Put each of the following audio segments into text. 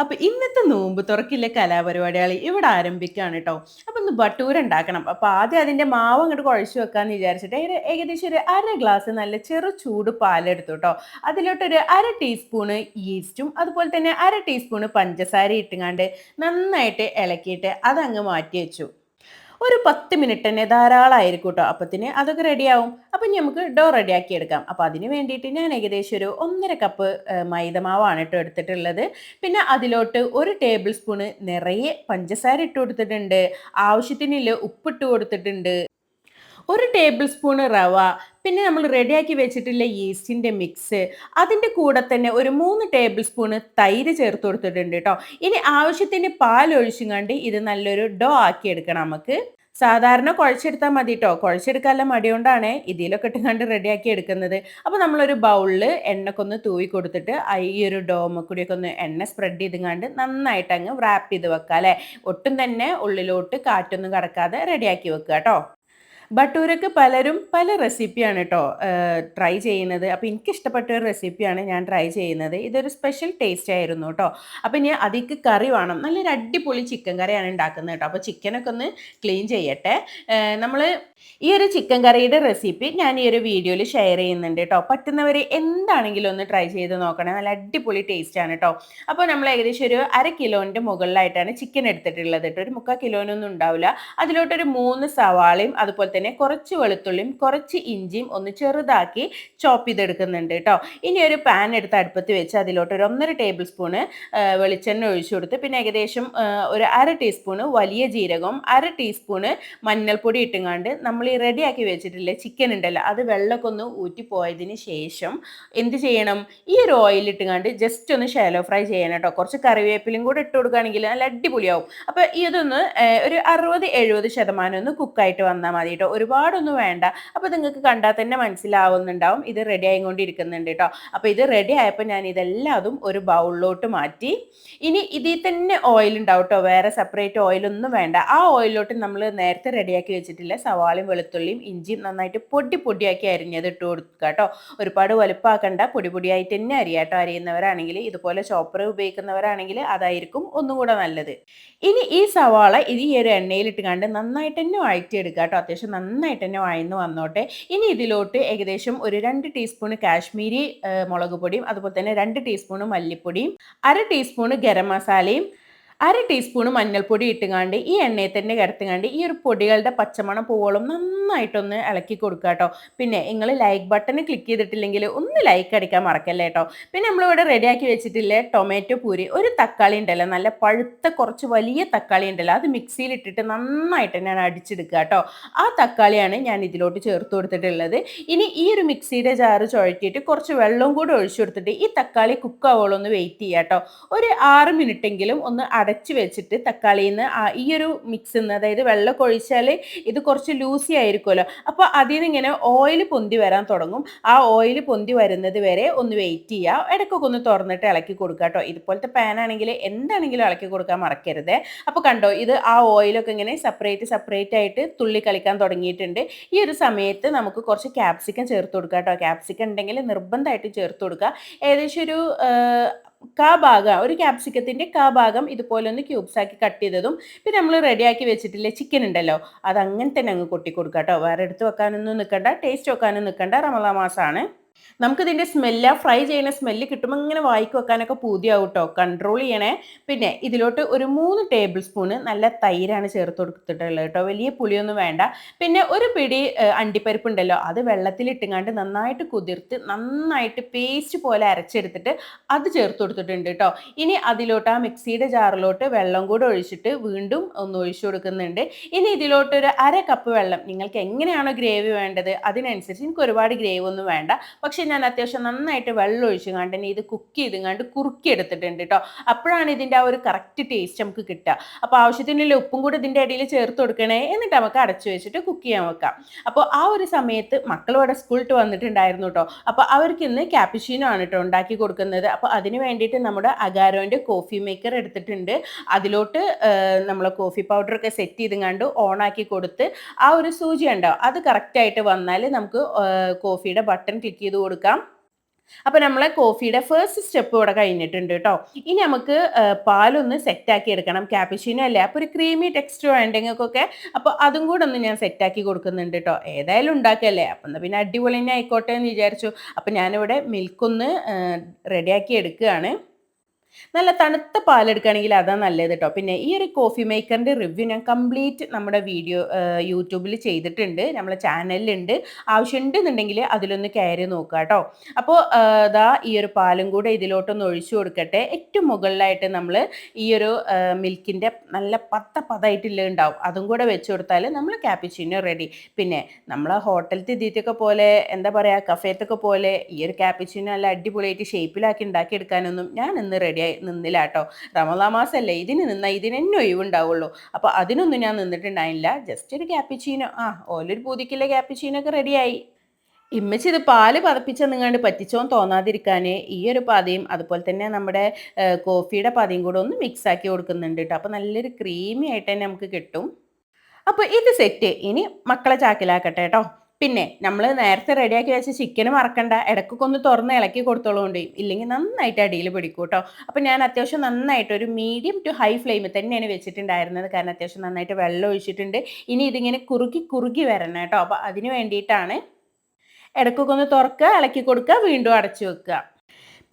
അപ്പോൾ ഇന്നത്തെ നോമ്പ് തുറക്കില്ല കലാപരിപാടികൾ ഇവിടെ ആരംഭിക്കുകയാണ് കേട്ടോ അപ്പോൾ ഒന്ന് ബട്ടൂര ഉണ്ടാക്കണം. അപ്പോൾ ആദ്യം അതിന്റെ മാവ് അങ്ങോട്ട് കുഴച്ച് വെക്കാന്ന് വിചാരിച്ചിട്ട് ഏകദേശം ഒരു അര ഗ്ലാസ് നല്ല ചെറു ചൂട് പാലെടുത്തു കേട്ടോ അതിലോട്ടൊരു അര ടീസ്പൂണ് ഈസ്റ്റും അതുപോലെ തന്നെ അര ടീസ്പൂണ് പഞ്ചസാര ഇട്ടുങ്ങാണ്ട് നന്നായിട്ട് ഇളക്കിയിട്ട് അതങ്ങ് മാറ്റി വെച്ചു. ഒരു പത്ത് മിനിറ്റ് തന്നെ ധാരാളമായിരിക്കും കേട്ടോ അപ്പത്തിന് അതൊക്കെ റെഡിയാവും അപ്പം നമുക്ക് ഡോ റെഡിയാക്കി എടുക്കാം. അപ്പോൾ അതിന് വേണ്ടിയിട്ട് ഞാൻ ഏകദേശം ഒരു ഒന്നര കപ്പ് മൈദമാവാണ് കേട്ടോ എടുത്തിട്ടുള്ളത്. പിന്നെ അതിലോട്ട് ഒരു ടേബിൾ സ്പൂണ് നിറയെ പഞ്ചസാര ഇട്ട് കൊടുത്തിട്ടുണ്ട്. ആവശ്യത്തിനുള്ള ഉപ്പിട്ട് കൊടുത്തിട്ടുണ്ട്. ഒരു ടേബിൾ സ്പൂണ് റവ പിന്നെ നമ്മൾ റെഡിയാക്കി വെച്ചിട്ടുള്ള ഈസ്റ്റിന്റെ മിക്സ് അതിന്റെ കൂടെ തന്നെ ഒരു മൂന്ന് ടേബിൾ സ്പൂണ് തൈര് ചേർത്ത് കൊടുത്തിട്ടുണ്ട് കേട്ടോ ഇനി ആവശ്യത്തിന് പാൽ ഒഴിച്ചും കണ്ട് ഇത് നല്ലൊരു ഡോ ആക്കി എടുക്കണം നമുക്ക്. സാധാരണ കുഴച്ചെടുത്താൽ മതി കേട്ടോ കുഴച്ചെടുക്കാനുള്ള മടിയോണ്ടാണ് ഇതിലൊക്കെ ഇട്ട് കണ്ട് റെഡിയാക്കി എടുക്കുന്നത്. അപ്പോൾ നമ്മളൊരു ബൗളിൽ എണ്ണക്കൊന്ന് തൂവി കൊടുത്തിട്ട് ഈ ഒരു ഡോമ കൂടിയൊക്കെ ഒന്ന് എണ്ണ സ്പ്രെഡ് ചെയ്ത് കണ്ട് നന്നായിട്ട് അങ്ങ് റാപ്പ് ചെയ്ത് വെക്കുക അല്ലേ? ഒട്ടും തന്നെ ഉള്ളിലോട്ട് കാറ്റൊന്നും കടക്കാതെ റെഡിയാക്കി വെക്കുക കേട്ടോ ബട്ടൂരക്ക് പലരും പല റെസിപ്പിയാണ് കേട്ടോ ട്രൈ ചെയ്യുന്നത്. അപ്പോൾ എനിക്കിഷ്ടപ്പെട്ട ഒരു റെസിപ്പിയാണ് ഞാൻ ട്രൈ ചെയ്യുന്നത്. ഇതൊരു സ്പെഷ്യൽ ടേസ്റ്റ് ആയിരുന്നു കേട്ടോ അപ്പോൾ ഇനി അതിക്ക് കറി വേണം. നല്ലൊരു അടിപൊളി ചിക്കൻ കറിയാണ് ഉണ്ടാക്കുന്നത് കേട്ടോ അപ്പോൾ ചിക്കനൊക്കെ ഒന്ന് ക്ലീൻ ചെയ്യട്ടെ. നമ്മൾ ഈ ഒരു ചിക്കൻ കറിയുടെ റെസിപ്പി ഞാൻ ഈ ഒരു വീഡിയോയിൽ ഷെയർ ചെയ്യുന്നുണ്ട് കേട്ടോ പറ്റുന്നവർ എന്താണെങ്കിലും ഒന്ന് ട്രൈ ചെയ്ത് നോക്കണേ. നല്ല അടിപൊളി ടേസ്റ്റാണ് കേട്ടോ അപ്പോൾ നമ്മൾ ഏകദേശം ഒരു അര കിലോന്റെ മുകളിലായിട്ടാണ് ചിക്കൻ എടുത്തിട്ടുള്ളത് കേട്ടോ ഒരു മുക്കാൽ കിലോനൊന്നും ഉണ്ടാവില്ല. അതിലോട്ടൊരു മൂന്ന് സവാളയും അതുപോലെ തന്നെ കുറച്ച് വെളുത്തുള്ളിയും കുറച്ച് ഇഞ്ചിയും ഒന്ന് ചെറുതാക്കി ചോപ്പ് ചെയ്തെടുക്കുന്നുണ്ട് കേട്ടോ. ഇനി ഒരു പാൻ എടുത്ത് അടുപ്പത്ത് വെച്ച് അതിലോട്ട് ഒരു ഒന്നര ടേബിൾ സ്പൂണ് വെളിച്ചെണ്ണ ഒഴിച്ചു കൊടുത്ത് പിന്നെ ഏകദേശം ഒരു അര ടീസ്പൂണ് വലിയ ജീരകവും അര ടീസ്പൂണ് മഞ്ഞൾപ്പൊടി ഇട്ടുങ്ങാണ്ട് നമ്മൾ ഈ റെഡിയാക്കി വെച്ചിട്ടില്ലേ ചിക്കൻ ഉണ്ടല്ലോ അത് വെള്ളമൊക്കെ ഒന്ന് ഊറ്റിപ്പോയതിന് ശേഷം എന്ത് ചെയ്യണം? ഈ ഒരു ഓയിൽ ഇട്ടുങ്ങാണ്ട് ജസ്റ്റ് ഒന്ന് ഷാലോ ഫ്രൈ ചെയ്യണം കേട്ടോ. കുറച്ച് കറിവേപ്പിലും കൂടെ ഇട്ട് കൊടുക്കുകയാണെങ്കിൽ നല്ല അടിപൊളിയാവും. അപ്പോൾ ഇതൊന്ന് ഒരു അറുപത് എഴുപത് ശതമാനം ഒന്ന് കുക്കായിട്ട് വന്നാൽ മതി ഒരുപാടൊന്നും വേണ്ട. അപ്പോൾ നിങ്ങൾക്ക് കണ്ടാൽ തന്നെ മനസ്സിലാവുന്നുണ്ടാവും. ഇത് റെഡി ആയിക്കൊണ്ടിരിക്കുന്നുണ്ട് കേട്ടോ അപ്പോൾ ഇത് റെഡി ആയപ്പോൾ ഞാൻ ഇതെല്ലാതും ഒരു ബൗളിലോട്ട് മാറ്റി. ഇനി ഇതിൽ തന്നെ ഓയിൽ ഉണ്ടാവും കേട്ടോ വേറെ സെപ്പറേറ്റ് ഓയിലൊന്നും വേണ്ട. ആ ഓയിലോട്ട് നമ്മൾ നേരത്തെ റെഡിയാക്കി വെച്ചിട്ടില്ല. സവാളയും വെളുത്തുള്ളിയും ഇഞ്ചിയും നന്നായിട്ട് പൊടി പൊടിയാക്കി അരിഞ്ഞത് ഇട്ട് കൊടുക്കുക കേട്ടോ ഒരുപാട് വലുപ്പമാക്കണ്ട പൊടി പൊടിയായിട്ട് തന്നെ അരിയാം കേട്ടോ അരിയുന്നവരാണെങ്കിൽ ഇതുപോലെ ചോപ്പർ ഉപയോഗിക്കുന്നവരാണെങ്കിൽ അതായിരിക്കും ഒന്നും കൂടെ നല്ലത്. ഇനി ഈ സവാള ഇത് ഈ ഒരു എണ്ണയിലിട്ട് കണ്ട് നന്നായിട്ട് തന്നെ വഴറ്റിയെടുക്കുക കേട്ടോ അത്യാവശ്യം നന്നായിട്ട് തന്നെ വഴന്ന് വന്നോട്ടെ. ഇനി ഇതിലോട്ട് ഏകദേശം ഒരു രണ്ട് ടീസ്പൂൺ കാശ്മീരി മുളക് പൊടിയും അതുപോലെ തന്നെ രണ്ട് ടീസ്പൂൺ മല്ലിപ്പൊടിയും അര ടീസ്പൂൺ ഗരം മസാലയും അര ടീസ്പൂൺ മഞ്ഞൾപ്പൊടി ഇട്ടുകാണ്ട് ഈ എണ്ണയിൽ തന്നെ കിടത്തുകാണ്ട് ഈ ഒരു പൊടികളുടെ പച്ചമണം പോവോളം നന്നായിട്ടൊന്ന് ഇളക്കി കൊടുക്കുക കേട്ടോ. പിന്നെ നിങ്ങൾ ലൈക്ക് ബട്ടൺ ക്ലിക്ക് ചെയ്തിട്ടില്ലെങ്കിൽ ഒന്ന് ലൈക്ക് അടിക്കാൻ മറക്കല്ലേ കേട്ടോ. പിന്നെ നമ്മളിവിടെ റെഡിയാക്കി വെച്ചിട്ടില്ലേ ടൊമാറ്റോ പൂരി. ഒരു തക്കാളി ഉണ്ടല്ലോ നല്ല പഴുത്ത കുറച്ച് വലിയ തക്കാളി ഉണ്ടല്ലോ അത് മിക്സിയിൽ ഇട്ടിട്ട് നന്നായിട്ട് ഞാൻ അടിച്ചെടുക്കുക കേട്ടോ. ആ തക്കാളിയാണ് ഞാൻ ഇതിലോട്ട് ചേർത്ത് കൊടുത്തിട്ടുള്ളത്. ഇനി ഈ ഒരു മിക്സിയുടെ ജാറ് ചുഴറ്റിയിട്ട് കുറച്ച് വെള്ളം കൂടി ഒഴിച്ചു കൊടുത്തിട്ട് ഈ തക്കാളി കുക്ക് കുക്കാവോളം ഒന്ന് വെയിറ്റ് ചെയ്യാം കേട്ടോ. ഒരു ആറ് മിനിറ്റെങ്കിലും ഒന്ന് അടച്ച് വെച്ചിട്ട് തക്കാളിയിൽ നിന്ന് ഈ ഒരു മിക്സ് നിന്ന് അതായത് വെള്ളം ഒഴിച്ചാൽ ഇത് കുറച്ച് ലൂസി ആയിരിക്കുമല്ലോ. അപ്പോൾ അതിൽ നിന്ന് ഇങ്ങനെ ഓയിൽ പൊന്തി വരാൻ തുടങ്ങും. ആ ഓയിൽ പൊന്തി വരുന്നത് വരെ ഒന്ന് വെയിറ്റ് ചെയ്യുക ഇടയ്ക്കൊക്കെ ഒന്ന് തുറന്നിട്ട് ഇളക്കി കൊടുക്കുക കേട്ടോ ഇതുപോലത്തെ പാനാണെങ്കിൽ എന്താണെങ്കിലും ഇളക്കി കൊടുക്കാൻ മറക്കരുത്. അപ്പോൾ കണ്ടോ ഇത് ആ ഓയിലൊക്കെ ഇങ്ങനെ സെപ്പറേറ്റ് സെപ്പറേറ്റ് ആയിട്ട് തുള്ളി കളിക്കാൻ തുടങ്ങിയിട്ടുണ്ട്. ഈ ഒരു സമയത്ത് നമുക്ക് കുറച്ച് ക്യാപ്സിക്കം ചേർത്ത് കൊടുക്കുക കേട്ടോ ക്യാപ്സിക്കം ഉണ്ടെങ്കിൽ നിർബന്ധമായിട്ട് ചേർത്ത് കൊടുക്കുക ഏകദേശം ഒരു കാ ഭാഗം ഒരു ക്യാപ്സിക്കത്തിന്റെ കാ ഭാഗം ഇതുപോലെ ഒന്ന് ക്യൂബ്സ് ആക്കി കട്ട് ചെയ്തതും പിന്നെ നമ്മൾ റെഡിയാക്കി വെച്ചിട്ടില്ലേ ചിക്കൻ ഉണ്ടല്ലോ അത് അങ്ങനെ തന്നെ അങ്ങ് കൊട്ടി കൊടുക്കുക കേട്ടോ വേറെ എടുത്ത് വെക്കാനൊന്നും നിൽക്കണ്ട ടേസ്റ്റ് വെക്കാനും നിൽക്കണ്ട റമദാ മാസമാണ് നമുക്കിതിന്റെ സ്മെല്ല് ഫ്രൈ ചെയ്യുന്ന സ്മെല്ല് കിട്ടുമ്പോൾ ഇങ്ങനെ വായിക്ക് വെക്കാനൊക്കെ പൂതിയാവും കേട്ടോ കൺട്രോൾ ചെയ്യണേ. പിന്നെ ഇതിലോട്ട് ഒരു മൂന്ന് ടേബിൾ സ്പൂണ് നല്ല തൈരാണ് ചേർത്ത് കൊടുത്തിട്ടുള്ളത് കേട്ടോ. വലിയ പുളിയൊന്നും വേണ്ട. പിന്നെ ഒരു പിടി അണ്ടിപ്പരിപ്പ് ഉണ്ടല്ലോ. അത് വെള്ളത്തിലിട്ടുങ്ങാണ്ട് നന്നായിട്ട് കുതിർത്ത് നന്നായിട്ട് പേസ്റ്റ് പോലെ അരച്ചെടുത്തിട്ട് അത് ചേർത്ത് കൊടുത്തിട്ടുണ്ട് കേട്ടോ. ഇനി അതിലോട്ട് ആ മിക്സിയുടെ ജാറിലോട്ട് വെള്ളം കൂടെ ഒഴിച്ചിട്ട് വീണ്ടും ഒന്ന് ഒഴിച്ചു കൊടുക്കുന്നുണ്ട്. ഇനി ഇതിലോട്ട് ഒരു അര കപ്പ് വെള്ളം. നിങ്ങൾക്ക് എങ്ങനെയാണോ ഗ്രേവി വേണ്ടത് അതിനനുസരിച്ച് എനിക്ക് ഒരുപാട് ഗ്രേവി ഒന്നും വേണ്ട. പക്ഷേ ഞാൻ അത്യാവശ്യം നന്നായിട്ട് വെള്ളം ഒഴിച്ച് കണ്ട് ഇത് കുക്ക് ചെയ്ത് കണ്ട് കുറുക്കി എടുത്തിട്ടുണ്ട് കേട്ടോ അപ്പോഴാണ് ഇതിന്റെ ആ ഒരു കറക്റ്റ് ടേസ്റ്റ് നമുക്ക് കിട്ടുക. അപ്പോൾ ആവശ്യത്തിനുള്ള ഉപ്പും കൂടെ ഇതിന്റെ ഇടയിൽ ചേർത്ത് കൊടുക്കണേ എന്നിട്ട് നമുക്ക് അടച്ചു വെച്ചിട്ട് കുക്ക് ചെയ്യാൻ വെക്കാം. അപ്പോൾ ആ ഒരു സമയത്ത് മക്കൾ ഇവിടെ സ്കൂളിട്ട് വന്നിട്ടുണ്ടായിരുന്നു കേട്ടോ അപ്പോൾ അവർക്ക് ഇന്ന് ക്യാപ്പിഷീനോ ആണ് കേട്ടോ ഉണ്ടാക്കി കൊടുക്കുന്നത്. അപ്പോൾ അതിന് വേണ്ടിയിട്ട് നമ്മുടെ അഗാരോന്റെ കോഫി മേക്കർ എടുത്തിട്ടുണ്ട്. അതിലോട്ട് നമ്മൾ കോഫി പൗഡറൊക്കെ സെറ്റ് ചെയ്ത് കണ്ട് ഓണാക്കി കൊടുത്ത് ആ ഒരു സൂചി ഉണ്ടാവും അത് കറക്റ്റായിട്ട് വന്നാൽ നമുക്ക് കോഫിയുടെ ബട്ടൺ ക്ലിക്ക് ചെയ്ത് കൊടുക്കാം. അപ്പോൾ നമ്മളെ കോഫിയുടെ ഫസ്റ്റ് സ്റ്റെപ്പ് ഇവിടെ കഴിഞ്ഞിട്ടുണ്ട് കേട്ടോ. ഇനി നമുക്ക് പാലൊന്ന് സെറ്റാക്കി എടുക്കണം. ക്യാപ്പിച്ചീനോ അല്ലേ? അപ്പോൾ ഒരു ക്രീമി ടെക്സ്റ്റ് വേണ്ടെങ്കിലൊക്കെ അപ്പോൾ അതും കൂടെ ഒന്ന് ഞാൻ സെറ്റാക്കി കൊടുക്കുന്നുണ്ട് കേട്ടോ. ഏതായാലും ഉണ്ടാക്കല്ലേ? അപ്പം എന്നാൽ പിന്നെ അടിപൊളി തന്നെ ആയിക്കോട്ടെ എന്ന് വിചാരിച്ചു. അപ്പോൾ ഞാനിവിടെ മിൽക്കൊന്ന് റെഡിയാക്കി എടുക്കുകയാണ്. നല്ല തണുത്ത പാലെടുക്കുകയാണെങ്കിൽ അതാണ് നല്ലത് കേട്ടോ പിന്നെ ഈ ഒരു കോഫി മേക്കറിന്റെ റിവ്യൂ ഞാൻ കംപ്ലീറ്റ് നമ്മുടെ വീഡിയോ യൂട്യൂബിൽ ചെയ്തിട്ടുണ്ട്. നമ്മളെ ചാനലിലുണ്ട് ആവശ്യമുണ്ടെന്നുണ്ടെങ്കിൽ അതിലൊന്ന് കയറി നോക്കുക കേട്ടോ അപ്പോൾ ഇതാ ഈ ഒരു പാലും കൂടെ ഇതിലോട്ടൊന്ന് ഒഴിച്ചു കൊടുക്കട്ടെ. ഏറ്റവും മുകളിലായിട്ട് നമ്മൾ ഈ ഒരു മിൽക്കിന്റെ നല്ല പത്ത പതായിട്ടുള്ള ഉണ്ടാവും. അതും കൂടെ വെച്ച് കൊടുത്താൽ നമ്മൾ ക്യാപ്പിച്ചിനോ റെഡി പിന്നെ നമ്മൾ ഹോട്ടലത്തെ ഇതിത്തൊക്കെ പോലെ എന്താ പറയുക കഫേത്തൊക്കെ പോലെ ഈ ഒരു ക്യാപ്പിച്ചിനോ നല്ല അടിപൊളിയായിട്ട് ഷേപ്പിലാക്കി ഉണ്ടാക്കിയെടുക്കാനൊന്നും ഞാൻ ഇന്ന് റെഡി നിന്നില്ല കേട്ടോ. റമദാ മാസമല്ലേ ഇതിന് നിന്നാൽ ഇതിന് തന്നെ ഒഴിവുണ്ടാവുള്ളൂ. അപ്പോൾ അതിനൊന്നും ഞാൻ നിന്നിട്ടുണ്ടായില്ല. ജസ്റ്റ് ഒരു ക്യാപ്പിച്ചീനോ ആ ഓലൊരു പൂതിക്കില്ല ക്യാപ്പിച്ചീനോ ഒക്കെ റെഡിയായി ഇമ്മച്ചി ഇത് പാൽ പതപ്പിച്ച നിങ്ങാണ്ട് പറ്റിച്ചോന്ന് തോന്നാതിരിക്കാൻ ഈ ഒരു പാതയും അതുപോലെ തന്നെ നമ്മുടെ കോഫിയുടെ പാതയും കൂടെ ഒന്ന് മിക്സ് ആക്കി കൊടുക്കുന്നുണ്ട് കേട്ടോ. അപ്പോൾ നല്ലൊരു ക്രീമി ആയിട്ട് തന്നെ നമുക്ക് കിട്ടും. അപ്പോൾ ഇത് സെറ്റ് ഇനി മക്കളെ ചാക്കിലാക്കട്ടെ കേട്ടോ. പിന്നെ നമ്മൾ നേരത്തെ റെഡിയാക്കി വെച്ച ചിക്കൻ മറക്കണ്ട. ഇടയ്ക്കൊക്കെ ഒന്ന് തുറന്ന് ഇളക്കി കൊടുത്തോളുകൊണ്ട് ഇല്ലെങ്കിൽ നന്നായിട്ട് അടിയിൽ പിടിക്കും കേട്ടോ. അപ്പം ഞാൻ അത്യാവശ്യം നന്നായിട്ട് ഒരു മീഡിയം ടു ഹൈ ഫ്ലെയിമിൽ തന്നെയാണ് വെച്ചിട്ടുണ്ടായിരുന്നത്. കാരണം അത്യാവശ്യം നന്നായിട്ട് വെള്ളം ഒഴിച്ചിട്ടുണ്ട്. ഇനി ഇതിങ്ങനെ കുറുകി കുറുകി വരണം കേട്ടോ. അപ്പോൾ അതിന് വേണ്ടിയിട്ടാണ് ഇടയ്ക്കൊക്കെ ഒന്ന് തുറക്കുക ഇളക്കി കൊടുക്കുക വീണ്ടും അടച്ചു വെക്കുക.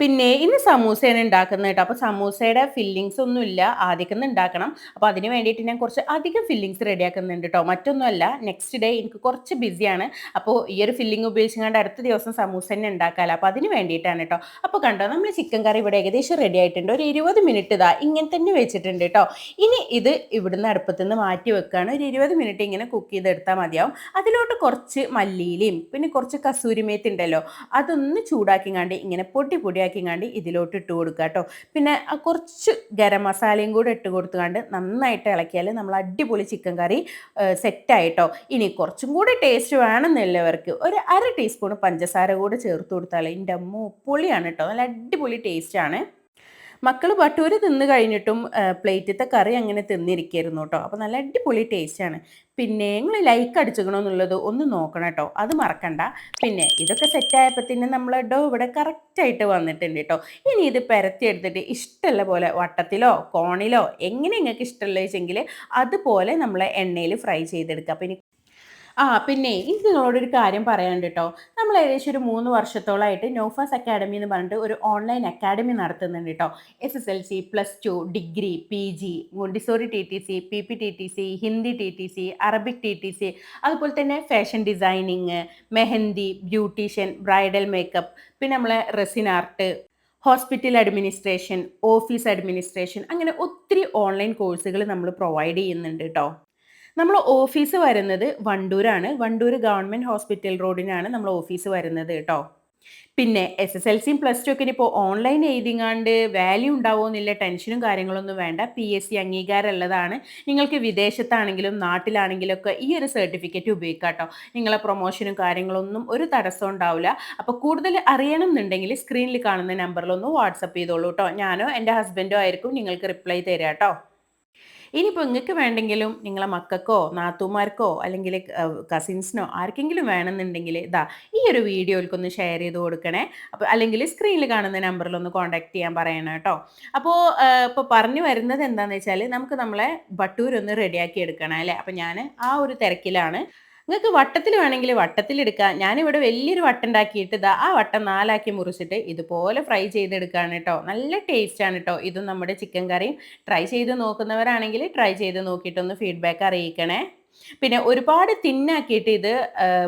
പിന്നെ ഇന്ന് സമൂസയാണ് ഉണ്ടാക്കുന്നത് കേട്ടോ. അപ്പോൾ സമൂസയുടെ ഫില്ലിങ്സ് ഒന്നുമില്ല. ഇല്ല ആദ്യം ഉണ്ടാക്കണം. അപ്പോൾ അതിന് വേണ്ടിയിട്ട് ഞാൻ കുറച്ച് അധികം ഫില്ലിങ്സ് റെഡിയാക്കുന്നുണ്ട് കേട്ടോ. മറ്റൊന്നുമല്ല നെക്സ്റ്റ് ഡേ എനിക്ക് കുറച്ച് ബിസിയാണ് അപ്പോൾ ഈ ഒരു ഫില്ലിംഗ് ഉപയോഗിച്ചുകൊണ്ട് അടുത്ത ദിവസം സമൂസ തന്നെ ഉണ്ടാക്കാമല്ലോ അപ്പോൾ അതിന് വേണ്ടിയിട്ടാണ് കേട്ടോ. അപ്പോൾ കണ്ടോ നമ്മൾ ചിക്കൻ കറി ഇവിടെ ഏകദേശം റെഡി ആയിട്ടുണ്ട്. ഒരു ഇരുപത് മിനിറ്റ് ഇതാ ഇങ്ങനെ തന്നെ വെച്ചിട്ടുണ്ട് കേട്ടോ. ഇനി ഇത് ഇവിടുന്ന് അടുപ്പത്ത് നിന്ന് മാറ്റി വെക്കുകയാണ് ഒരു ഇരുപത് മിനിറ്റ് ഇങ്ങനെ കുക്ക് ചെയ്തെടുത്താൽ മതിയാവും. അതിലോട്ട് കുറച്ച് മല്ലിയിലയും പിന്നെ കുറച്ച് കസൂരിമേത്ത് ഉണ്ടല്ലോ അതൊന്ന് കണ്ട് ഇങ്ങനെ പൊടി പൊടിയാക്കി ആക്കിങ്ങാണ്ട് ഇതിലോട്ട് ഇട്ട് കൊടുക്കുക കേട്ടോ. പിന്നെ കുറച്ച് ഗരം മസാലയും കൂടെ ഇട്ട് കൊടുത്തുകൊണ്ട് നന്നായിട്ട് ഇളക്കിയാൽ നമ്മൾ അടിപൊളി ചിക്കൻ കറി സെറ്റായിട്ടോ ഇനി കുറച്ചും കൂടി ടേസ്റ്റ് വേണമെന്നുള്ളവർക്ക് ഒരു അര ടീസ്പൂൺ പഞ്ചസാര കൂടെ ചേർത്ത് കൊടുത്താൽ എന്റെ അമ്മ പൊളിയാണ് കേട്ടോ. നല്ല അടിപൊളി ടേസ്റ്റാണ് മക്കൾ ഭട്ടൂര് തിന്ന് കഴിഞ്ഞിട്ടും പ്ലേറ്റിലത്തെ കറി അങ്ങനെ തിന്നിരിക്കായിരുന്നു കേട്ടോ. അപ്പോൾ നല്ല അടിപൊളി ടേസ്റ്റാണ് പിന്നെ നിങ്ങൾ ലൈക്ക് അടിച്ചിക്കണമെന്നുള്ളത് ഒന്ന് നോക്കണം കേട്ടോ. അത് മറക്കണ്ട. പിന്നെ ഇതൊക്കെ സെറ്റായപ്പോൾ തന്നെ നമ്മൾ ഡോ ഇവിടെ കറക്റ്റായിട്ട് വന്നിട്ടുണ്ട് കേട്ടോ. ഇനി ഇത് പരത്തി എടുത്തിട്ട് ഇഷ്ടമുള്ള പോലെ വട്ടത്തിലോ കോണിലോ എങ്ങനെ നിങ്ങൾക്ക് ഇഷ്ടമുള്ള വെച്ചെങ്കിൽ അതുപോലെ നമ്മൾ എണ്ണയിൽ ഫ്രൈ ചെയ്തെടുക്കുക അപ്പോൾ ഇനി ആ പിന്നെ എനിക്ക് നിങ്ങളോടൊരു കാര്യം പറയാനുണ്ട് കേട്ടോ നമ്മൾ ഏകദേശം ഒരു മൂന്ന് വർഷത്തോളമായിട്ട് നോഫാസ് അക്കാഡമി എന്ന് പറഞ്ഞിട്ട് ഒരു ഓൺലൈൻ അക്കാഡമി നടത്തുന്നുണ്ട് കേട്ടോ S S L C plus two degree P G montessori T T C P P T T C Hindi T T C Arabic T T C അതുപോലെ തന്നെ fashion designing mehndi beautician bridal makeup പിന്നെ നമ്മളെ resin art hospital administration office administration അങ്ങനെ ഒത്തിരി online കോഴ്സുകൾ നമ്മൾ provide ചെയ്യുന്നുണ്ട് കേട്ടോ നമ്മൾ ഓഫീസ് വരുന്നത് വണ്ടൂരാണ്. വണ്ടൂർ ഗവൺമെന്റ് ഹോസ്പിറ്റൽ റോഡിനാണ് നമ്മൾ ഓഫീസ് വരുന്നത് കേട്ടോ. പിന്നെ എസ് എസ് എൽ സിയും പ്ലസ് ടു ഒക്കെ ഇപ്പോൾ ഓൺലൈൻ എഴുതിങ്ങാണ്ട് വാല്യൂ ഉണ്ടാവുമെന്നില്ല ടെൻഷനും കാര്യങ്ങളൊന്നും വേണ്ട. പി എസ് സി അംഗീകാരം ഉള്ളതാണ് നിങ്ങൾക്ക് വിദേശത്താണെങ്കിലും നാട്ടിലാണെങ്കിലും ഒക്കെ ഈ ഒരു സർട്ടിഫിക്കറ്റ് ഉപയോഗിക്കാം കേട്ടോ നിങ്ങളെ പ്രൊമോഷനും കാര്യങ്ങളൊന്നും ഒരു തടസ്സം ഉണ്ടാവില്ല. അപ്പോൾ കൂടുതൽ അറിയണം എന്നുണ്ടെങ്കിൽ സ്ക്രീനിൽ കാണുന്ന നമ്പറിലൊന്ന് വാട്സപ്പ് ചെയ്തോളൂ കേട്ടോ. ഞാനോ എന്റെ ഹസ്ബൻഡോ ആയിരിക്കും നിങ്ങൾക്ക് റിപ്ലൈ തരാം കേട്ടോ. ഇനിയിപ്പോൾ നിങ്ങൾക്ക് വേണ്ടെങ്കിലും നിങ്ങളെ മക്കൾക്കോ നാത്തുമാർക്കോ അല്ലെങ്കിൽ കസിൻസിനോ ആർക്കെങ്കിലും വേണമെന്നുണ്ടെങ്കിൽ ഇതാ ഈ ഒരു വീഡിയോയിൽക്കൊന്ന് ഷെയർ ചെയ്ത് കൊടുക്കണേ. അപ്പോൾ അല്ലെങ്കിൽ സ്ക്രീനിൽ കാണുന്ന നമ്പറിൽ ഒന്ന് കോൺടാക്ട് ചെയ്യാൻ പറയണം കേട്ടോ. അപ്പോൾ ഇപ്പോൾ പറഞ്ഞു വരുന്നത് എന്താണെന്ന് വെച്ചാൽ നമുക്ക് നമ്മളെ ബട്ടൂരൊന്ന് റെഡിയാക്കി എടുക്കണം അല്ലേ? അപ്പോൾ ഞാൻ ആ ഒരു തിരക്കിലാണ്. നിങ്ങൾക്ക് വട്ടത്തിൽ വേണമെങ്കിൽ വട്ടത്തിലെടുക്കാം ഞാനിവിടെ വലിയൊരു വട്ടം ഉണ്ടാക്കിയിട്ട് ഇതാ ആ വട്ടം നാലാക്കി മുറിച്ചിട്ട് ഇതുപോലെ ഫ്രൈ ചെയ്തെടുക്കുകയാണ് കേട്ടോ. നല്ല ടേസ്റ്റാണ് കേട്ടോ. ഇതും നമ്മുടെ ചിക്കൻ കറിയും. ട്രൈ ചെയ്ത് നോക്കുന്നവരാണെങ്കിൽ ട്രൈ ചെയ്ത് നോക്കിയിട്ടൊന്ന് ഫീഡ്ബാക്ക് അറിയിക്കണേ. പിന്നെ ഒരുപാട് തിന്നാക്കിയിട്ട് ഇത്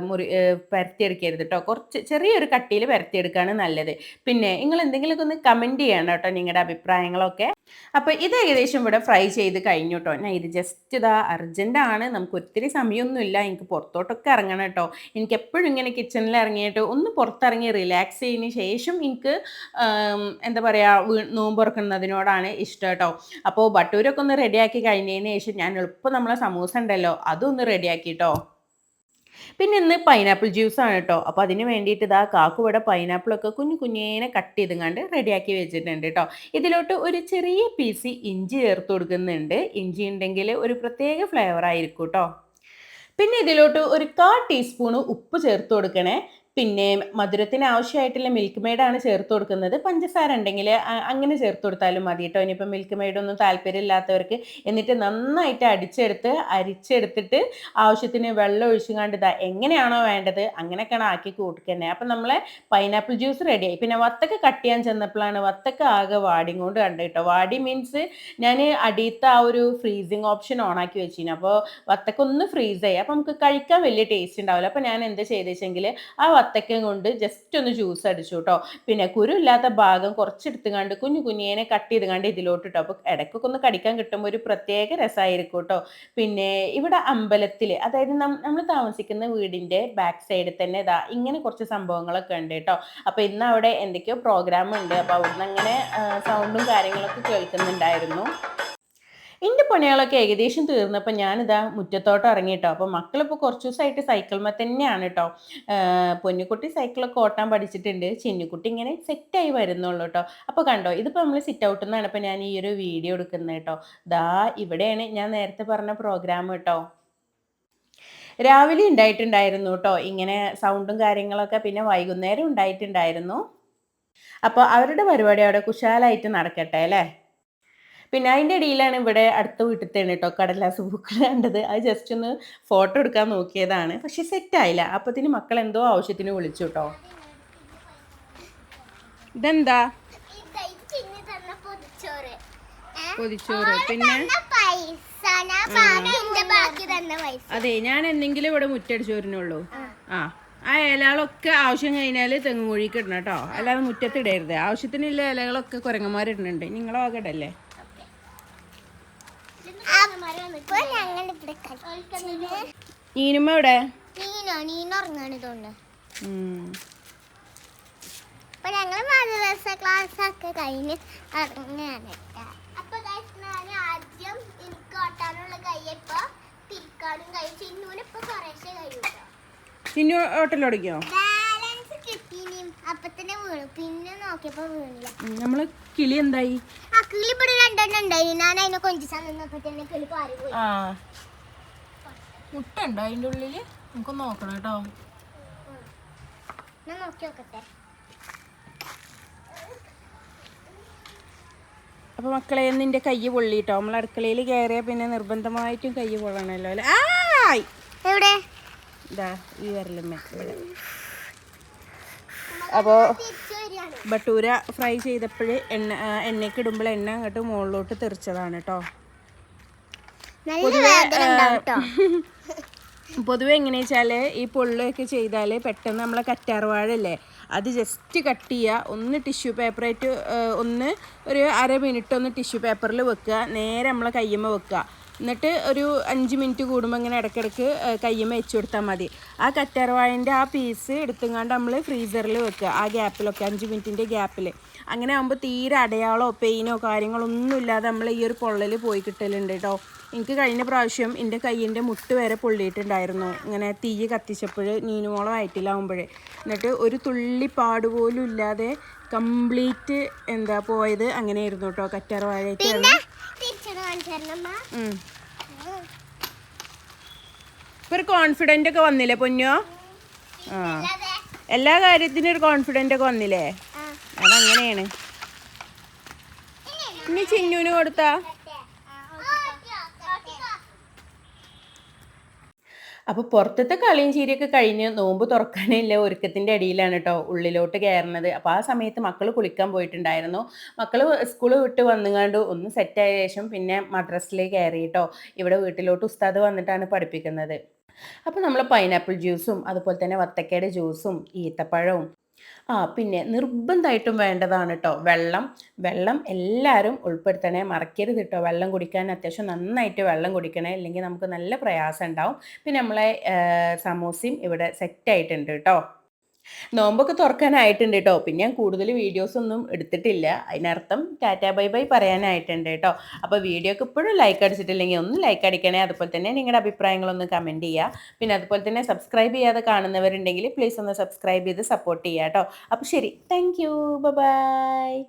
മുറി പരത്തിയെടുക്കരുത് കേട്ടോ. കുറച്ച് ചെറിയൊരു കട്ടിയിൽ പരത്തിയെടുക്കുകയാണ് നല്ലത്. പിന്നെ നിങ്ങൾ എന്തെങ്കിലുമൊക്കെ ഒന്ന് കമന്റ് ചെയ്യണം കേട്ടോ നിങ്ങളുടെ അഭിപ്രായങ്ങളൊക്കെ. അപ്പോൾ ഇത് ഏകദേശം ഇവിടെ ഫ്രൈ ചെയ്ത് കഴിഞ്ഞുട്ടോ ഞാൻ ഇത് ജസ്റ്റ് ഇതാ അർജന്റാണ് നമുക്ക് ഒത്തിരി സമയമൊന്നുമില്ല എനിക്ക് പുറത്തോട്ടൊക്കെ ഇറങ്ങണം കേട്ടോ എനിക്ക് എപ്പോഴും ഇങ്ങനെ കിച്ചണിൽ ഇറങ്ങിയിട്ട് ഒന്ന് പുറത്തിറങ്ങി റിലാക്സ് ചെയ്യുന്ന ശേഷം എനിക്ക് എന്താ പറയുക നോമ്പ് തുറക്കുന്നതിനോടാണ് ഇഷ്ടം കേട്ടോ അപ്പോൾ ബട്ടൂരൊക്കെ ഒന്ന് റെഡിയാക്കി കഴിഞ്ഞതിന് ശേഷം ഞാൻ എളുപ്പം നമ്മളെ സമൂസ ഉണ്ടല്ലോ അതൊന്ന് റെഡിയാക്കി കേട്ടോ പിന്നെ ഇന്ന് പൈനാപ്പിൾ ജ്യൂസാണ് കേട്ടോ അപ്പോൾ അതിന് വേണ്ടിയിട്ട് ഇതാ കാക്കുവിടെ പൈനാപ്പിളൊക്കെ കുഞ്ഞു കുഞ്ഞേനെ കട്ട് ചെയ്തുകൊണ്ട് റെഡിയാക്കി വെച്ചിട്ടുണ്ട് കേട്ടോ ഇതിലോട്ട് ഒരു ചെറിയ പീസ് ഇഞ്ചി ചേർത്ത് കൊടുക്കുന്നുണ്ട്. ഇഞ്ചി ഉണ്ടെങ്കിൽ ഒരു പ്രത്യേക ഫ്ലേവർ ആയിരിക്കും കേട്ടോ പിന്നെ ഇതിലോട്ട് ഒരു കാ ടീസ്പൂണ് ഉപ്പ് ചേർത്ത് കൊടുക്കണേ. പിന്നെ മധുരത്തിന് ആവശ്യമായിട്ടുള്ള മിൽക്ക് മെയ്ഡാണ് ചേർത്ത് കൊടുക്കുന്നത്. പഞ്ചസാര ഉണ്ടെങ്കിൽ അങ്ങനെ ചേർത്ത് കൊടുത്താലും മതി കേട്ടോ ഇനിയിപ്പോൾ മിൽക്ക് മെയ്ഡൊന്നും താല്പര്യമില്ലാത്തവർക്ക് എന്നിട്ട് നന്നായിട്ട് അടിച്ചെടുത്ത് അരിച്ചെടുത്തിട്ട് ആവശ്യത്തിന് വെള്ളം ഒഴിച്ചുകൊണ്ട് ഇതാ എങ്ങനെയാണോ വേണ്ടത് അങ്ങനെയൊക്കെയാണ് ആക്കി കൂട്ടിക്കുന്നത് അപ്പം നമ്മളെ പൈനാപ്പിൾ ജ്യൂസ് റെഡിയായി പിന്നെ വത്തക്ക കട്ട് ചെയ്യാൻ ചെന്നപ്പോഴാണ് വത്തക്ക ആകെ വാടിയും കൊണ്ട് കണ്ടു കേട്ടോ വാടി മീൻസ് ഞാൻ അടിയത്തെ ആ ഒരു ഫ്രീസിങ് ഓപ്ഷൻ ഓണാക്കി വെച്ചിരുന്നു അപ്പോൾ വത്തക്ക ഒന്ന് ഫ്രീസ് ആയി. അപ്പോൾ നമുക്ക് കഴിക്കാൻ വലിയ ടേസ്റ്റ് ഉണ്ടാവില്ല. അപ്പോൾ ഞാൻ എന്താ ചെയ്തെച്ചെങ്കിൽ ആ വത്തക്കം കൊണ്ട് ജസ്റ്റ് ഒന്ന് ജ്യൂസ് അടിച്ചു കേട്ടോ പിന്നെ കുരു ഇല്ലാത്ത ഭാഗം കുറച്ചെടുത്ത് കണ്ട് കുഞ്ഞു കുഞ്ഞിനെ കട്ട് ചെയ്ത് കണ്ട് ഇതിലോട്ട് ഇട്ടോ അപ്പോൾ ഇടയ്ക്കൊക്കെ ഒന്ന് കടിക്കാൻ കിട്ടുമ്പോൾ ഒരു പ്രത്യേക രസമായിരിക്കും കേട്ടോ പിന്നെ ഇവിടെ അമ്പലത്തിൽ അതായത് നമ്മൾ താമസിക്കുന്ന വീടിന്റെ ബാക്ക് സൈഡിൽ തന്നെ ഇതാ ഇങ്ങനെ കുറച്ച് സംഭവങ്ങളൊക്കെ ഉണ്ട് കേട്ടോ അപ്പോൾ ഇന്ന് അവിടെ എന്തൊക്കെയോ പ്രോഗ്രാം ഉണ്ട്. അപ്പോൾ അവിടുന്ന് അങ്ങനെ സൗണ്ടും കാര്യങ്ങളൊക്കെ കേൾക്കുന്നുണ്ടായിരുന്നു. എന്റെ പണികളൊക്കെ ഏകദേശം തീർന്നപ്പോൾ ഞാനിതാ മുറ്റത്തോട്ട് ഇറങ്ങിയിട്ടോ അപ്പോൾ മക്കളിപ്പോൾ കുറച്ച് ദിവസമായിട്ട് സൈക്കിൾമ തന്നെയാണ് കേട്ടോ പൊന്നുകുട്ടി സൈക്കിളൊക്കെ ഓട്ടാൻ പഠിച്ചിട്ടുണ്ട്. ചിന്നുകുട്ടി ഇങ്ങനെ സെറ്റായി വരുന്നുള്ളൂ കേട്ടോ അപ്പോൾ കണ്ടോ ഇതിപ്പോൾ നമ്മൾ സിറ്റ് ഔട്ടിൽ നിന്നാണ് ഇപ്പോൾ ഞാൻ ഈ ഒരു വീഡിയോ എടുക്കുന്നത് കേട്ടോ ദാ ഇവിടെയാണ് ഞാൻ നേരത്തെ പറഞ്ഞ പ്രോഗ്രാം കേട്ടോ രാവിലെ ഉണ്ടായിട്ടുണ്ടായിരുന്നു കേട്ടോ ഇങ്ങനെ സൗണ്ടും കാര്യങ്ങളൊക്കെ പിന്നെ വൈകുന്നേരം ഉണ്ടായിട്ടുണ്ടായിരുന്നു. അപ്പോൾ അവരുടെ പരിപാടി അവിടെ കുശാലായിട്ട് നടക്കട്ടെ അല്ലേ? പിന്നെ അതിന്റെ ഇടയിലാണ് ഇവിടെ അടുത്ത വീട്ടിലത്തേണ് കേട്ടോ കടലാസ് പൂക്കൾ കണ്ടത്. അത് ജസ്റ്റ് ഒന്ന് ഫോട്ടോ എടുക്കാൻ നോക്കിയതാണ്. പക്ഷെ സെറ്റായില്ല അപ്പത്തിന് മക്കൾ എന്തോ ആവശ്യത്തിന് വിളിച്ചു കേട്ടോ ഇതെന്താ? പൊതിച്ചോറ്. പിന്നെ? അതെ ഞാൻ എന്തെങ്കിലും ഇവിടെ മുറ്റടിച്ചോറിനുള്ളൂ ആ. ആ. ഇലകളൊക്കെ ആവശ്യം കഴിഞ്ഞാൽ തെങ്ങുകുഴിക്ക് ഇടണം കേട്ടോ അല്ലാതെ മുറ്റത്തിടരുത്. ആവശ്യത്തിനുള്ള ഇലകളൊക്കെ കുരങ്ങന്മാരിടുന്നുണ്ട്. നിങ്ങളോ ഇടല്ലേ? നീനുമ്മ എവിടെ? നീനോ നീനോ ഉറങ്ങാണ് തോന്നുന്നു അപ്പൊ ഞങ്ങൾ മദ്രസ ക്ലാസ് ഒക്കെ കഴിഞ്ഞ് ഇറങ്ങാണ് അപ്പൊ ഞാൻ ആദ്യം എനിക്ക് ഓട്ടാനുള്ള കയ്യപ്പോ തിരിക്കാനും ഇപ്പൊ കുറേശ്ശെ കഴിയൂട്ടോ ചിന്നു ഹോട്ടലോടിക്കോ ബാലൻസ് കിട്ടീനി അപ്പൊ വീണു. പിന്നെ നോക്കിയപ്പോ വീണില്ല. നമ്മൾ കിളി എന്തായി? ആ കിളി ഇവിടെ രണ്ടെണ്ണം ഉണ്ടായി. ഞാൻ അതിനെ കൊഞ്ചിച്ചാൻ നിന്നപ്പോ തന്നെ കിളി പാറി പോയി. ആ. മുട്ട ഉണ്ടോ അതിന്റെ ഉള്ളിൽ? നമുക്ക് നോക്കണം കേട്ടോ. ഞാൻ നോക്കി നോക്കട്ടെ. അപ്പൊ മക്കളെ നിന്റെ കൈ പൊള്ളിട്ടോ നമ്മൾ അടുക്കളയിൽ കയറിയ പിന്നെ നിർബന്ധമായിട്ടും കൈ പൊള്ളണല്ലോ അല്ലേ? ആയി! എവിടെ? ഇതാ ഈ വരലമ്മ ഇവിടെ. അപ്പോൾ ബട്ടൂര ഫ്രൈ ചെയ്തപ്പോൾ എണ്ണ എണ്ണയ്ക്ക് ഇടുമ്പോൾ എണ്ണ അങ്ങോട്ട് മുകളിലോട്ട് തെറിച്ചതാണ് കേട്ടോ പൊതുവെ എങ്ങനെയാ വെച്ചാൽ ഈ പൊള്ളൊക്കെ ചെയ്താൽ പെട്ടെന്ന് നമ്മളെ കറ്റാർവാഴല്ലേ അത് ജസ്റ്റ് കട്ട് ചെയ്യുക ഒന്ന് ടിഷ്യൂ പേപ്പറായിട്ട് ഒന്ന് ഒരു അര മിനിറ്റ് ഒന്ന് ടിഷ്യൂ പേപ്പറിൽ വെക്കുക. നേരെ നമ്മളെ കയ്യമ്മ വെക്കുക. എന്നിട്ട് ഒരു അഞ്ച് മിനിറ്റ് കൂടുമ്പോൾ ഇങ്ങനെ ഇടയ്ക്കിടയ്ക്ക് കയ്യും വെച്ച് കൊടുത്താൽ മതി. ആ കറ്റാർവാഴന്റെ ആ പീസ് എടുത്തുങ്ങാണ്ട് നമ്മൾ ഫ്രീസറിൽ വെക്കുക. ആ ഗ്യാപ്പിലൊക്കെ അഞ്ച് മിനിറ്റിന്റെ ഗ്യാപ്പിൽ അങ്ങനെ ആകുമ്പോൾ തീരെ അടയാളോ പെയിനോ കാര്യങ്ങളോ ഒന്നും ഇല്ലാതെ നമ്മൾ ഈ ഒരു പൊള്ളൽ പോയി കിട്ടലുണ്ട് കേട്ടോ എനിക്ക് കഴിഞ്ഞ പ്രാവശ്യം എന്റെ കയ്യിന്റെ മുട്ട് വരെ പൊള്ളിയിട്ടുണ്ടായിരുന്നു. ഇങ്ങനെ തീ കത്തിച്ചപ്പോൾ നീനുമോളം ആയിട്ടില്ലാവുമ്പോഴേ എന്നിട്ട് ഒരു തുള്ളി പാട് പോലും ഇല്ലാതെ കംപ്ലീറ്റ് എന്താ പോയത് അങ്ങനെയായിരുന്നു കേട്ടോ കറ്റാർ വാഴയ്ക്കാണ് ഇപ്പൊ ഒരു കോൺഫിഡന്റ് ഒക്കെ വന്നില്ലേ പൊന്നോ? ആ. എല്ലാ കാര്യത്തിനും ഒരു കോൺഫിഡന്റ് ഒക്കെ വന്നില്ലേ? അതങ്ങനെയാണ്. ഇനി ചിന്നുവിന് കൊടുത്താ? അപ്പോൾ പുറത്തത്തെ കളിയും ചീരയൊക്കെ കഴിഞ്ഞ് നോമ്പ് തുറക്കാനില്ല ഒരുക്കത്തിന്റെ അടിയിലാണ് കേട്ടോ ഉള്ളിലോട്ട് കയറുന്നത് അപ്പോൾ ആ സമയത്ത് മക്കൾ കുളിക്കാൻ പോയിട്ടുണ്ടായിരുന്നു. മക്കൾ സ്കൂൾ വിട്ട് വന്നുകൊണ്ട് ഒന്ന് സെറ്റായ ശേഷം പിന്നെ മദ്രസിലേക്ക് കയറി കേട്ടോ ഇവിടെ വീട്ടിലോട്ട് ഉസ്താദ് വന്നിട്ടാണ് പഠിപ്പിക്കുന്നത്. അപ്പോൾ നമ്മൾ പൈനാപ്പിൾ ജ്യൂസും അതുപോലെ തന്നെ വത്തക്കയുടെ ജ്യൂസും ഈത്തപ്പഴവും ആ പിന്നെ നിർബന്ധമായിട്ടും വേണ്ടതാണ് കേട്ടോ വെള്ളം വെള്ളം എല്ലാവരും ഉൾപ്പെടുത്തണേ. മറക്കരുത് കേട്ടോ വെള്ളം കുടിക്കാൻ അത്യാവശ്യം നന്നായിട്ട് വെള്ളം കുടിക്കണേ. അല്ലെങ്കിൽ നമുക്ക് നല്ല പ്രയാസം ഉണ്ടാവും. പിന്നെ നമ്മളെ സമൂസയും ഇവിടെ സെറ്റായിട്ടുണ്ട് കേട്ടോ നോമ്പൊക്കെ തുറക്കാനായിട്ടുണ്ട് കേട്ടോ പിന്നെ ഞാൻ കൂടുതൽ വീഡിയോസ് ഒന്നും എടുത്തിട്ടില്ല. അതിനർത്ഥം ടാറ്റ ബൈ ബൈ പറയാനായിട്ടുണ്ട് കേട്ടോ അപ്പോൾ വീഡിയോക്ക് ഇപ്പോഴും ലൈക്ക് അടിച്ചിട്ടില്ലെങ്കിൽ ഒന്ന് ലൈക്ക് അടിക്കണേ. അതുപോലെ തന്നെ നിങ്ങളുടെ അഭിപ്രായങ്ങളൊന്ന് കമന്റ് ചെയ്യുക. പിന്നെ അതുപോലെ തന്നെ സബ്സ്ക്രൈബ് ചെയ്യാതെ കാണുന്നവരുണ്ടെങ്കിൽ പ്ലീസ് ഒന്ന് സബ്സ്ക്രൈബ് ചെയ്ത് സപ്പോർട്ട് ചെയ്യുക കേട്ടോ അപ്പോൾ ശരി. Thank you by